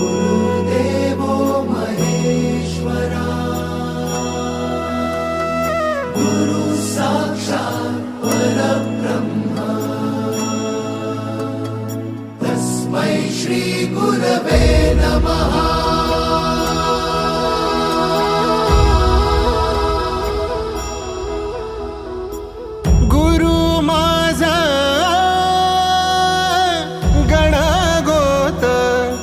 गुरुर्देवो महेश्वरा गुरु साक्षात् परब्रह्म तस्मै श्रीगुरवे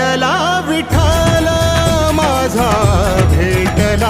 वाटला विठाला माझा